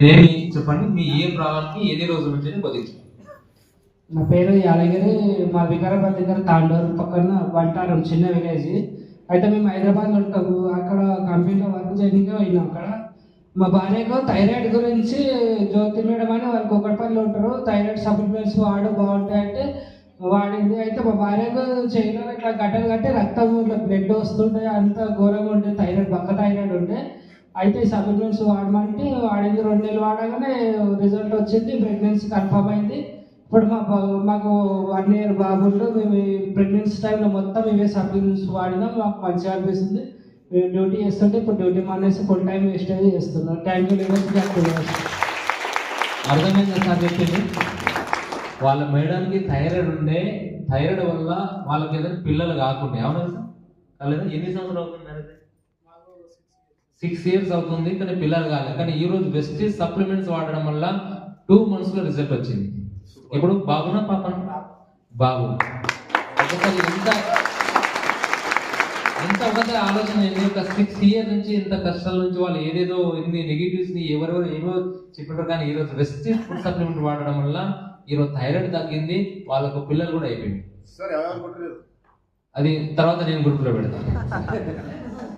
ఏమి? చెప్పండి. మీ ఏ ప్రాంతానికి ఎన్ని రోజుల నుంచి బతికి నా పేరు యాదగిరి. మా వికారాబాద్ దగ్గర తాండూరు పక్కన వంటారం చిన్న విలేజ్. అయితే మేము హైదరాబాద్లో ఉంటాము అక్కడ కంపెనీలో వర్క్ చేయడానికి పోయినాం అక్కడ. మా భార్యకు థైరాయిడ్ గురించి జ్యోతి మేడం అని వాళ్ళు కుక్కడపల్లి ఉంటారు. థైరాయిడ్ సప్లిమెంట్స్ వాడు బాగుంటాయి అంటే వాడింది. అయితే మా భార్యకు చేయలో ఇట్లా గడ్డలు కట్టి రక్తం ఇట్లా బ్లడ్ వస్తుంటే అంత ఘోరంగా ఉండే. థైరాయిడ్ బక్క థైరాయిడ్ ఉండే. అయితే సప్లిమెంట్స్ వాడమంటే వాడింది రెండు నెలలు వాడగానే రిజల్ట్ వచ్చింది ప్రెగ్నెన్సీ కన్ఫర్మ్ అయింది. ఇప్పుడు మా మాకు వన్ ఇయర్ బాబుండు మేము ప్రెగ్నెన్సీ టైంలో మొత్తం ఇవే సప్లిమెంట్స్ వాడినాం మాకు మంచిగా అనిపిస్తుంది. మేము డ్యూటీ చేస్తుంటే ఇప్పుడు డ్యూటీ మానేసి ఫుల్ టైం వేస్టేజ్ చేస్తున్నాం థ్యాంక్ యూ అర్థమైంది సార్ చెప్పింది? వాళ్ళ మేడానికి థైరాయిడ్ ఉండే థైరాయిడ్ వల్ల వాళ్ళకి ఏదైనా పిల్లలు కాకుండా అవునా సార్? కాలేదా? ఎన్ని సంవత్సరాలు అవుతుంది సిక్స్ ఇయర్స్ అవుతుంది కానీ పిల్లలు కాలేదు కానీ ఈ రోజు వెస్టీజ్ సప్లిమెంట్స్ వాడడం వల్ల టూ మంత్స్లో రిజల్ట్ వచ్చింది. ఇప్పుడు బాబునా పాపన బాబు. ఎంత ఎంత ఆలోచన ఒక సిక్స్ ఇయర్ నుంచి ఇంత కష్టాల నుంచి వాళ్ళు ఏదేదో ఇన్ని నెగిటివ్స్ని ఎవరెవరు ఏవో చెప్పారు కానీ ఈ రోజు వెస్టీజ్ ఫుడ్ సప్లిమెంట్ వాడడం వల్ల ఈ రోజు థైరాయిడ్ తగ్గింది వాళ్ళకు పిల్లలు కూడా అయిపోయింది. అది తర్వాత నేను గ్రూప్లో పెడతాను.